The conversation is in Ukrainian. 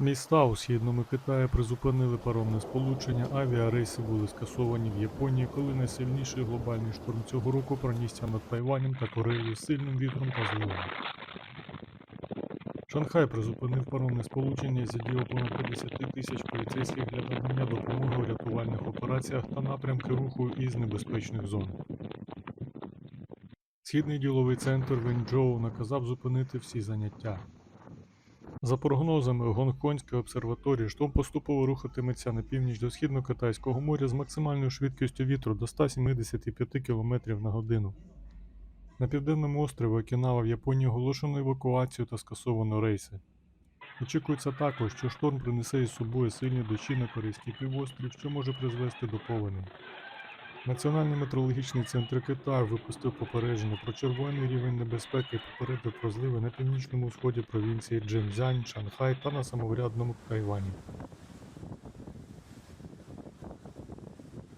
Міста у східному Китаї призупинили паромне сполучення, авіарейси були скасовані в Японії, коли найсильніший глобальний шторм цього року пронісся над Тайванем та Кореєю сильним вітром та зливами. Шанхай призупинив паромне сполучення і задіяв понад 50 тисяч поліцейських для надання допомоги у рятувальних операціях та напрямки руху із небезпечних зон. Східний діловий центр Венчжоу наказав зупинити всі заняття. За прогнозами Гонконгської обсерваторії, шторм поступово рухатиметься на північ до східно-китайського моря з максимальною швидкістю вітру до 175 км на годину. На південному острові Окінава в Японії оголошено евакуацію та скасовано рейси. Очікується також, що шторм принесе із собою сильні дощі на Корейський півострів, що може призвести до повеней. Національний метрологічний центр Китаю випустив попередження про червоний рівень небезпеки і попередив про зливи на північному сході провінції Джинзянь, Шанхай та на самоврядному Тайвані.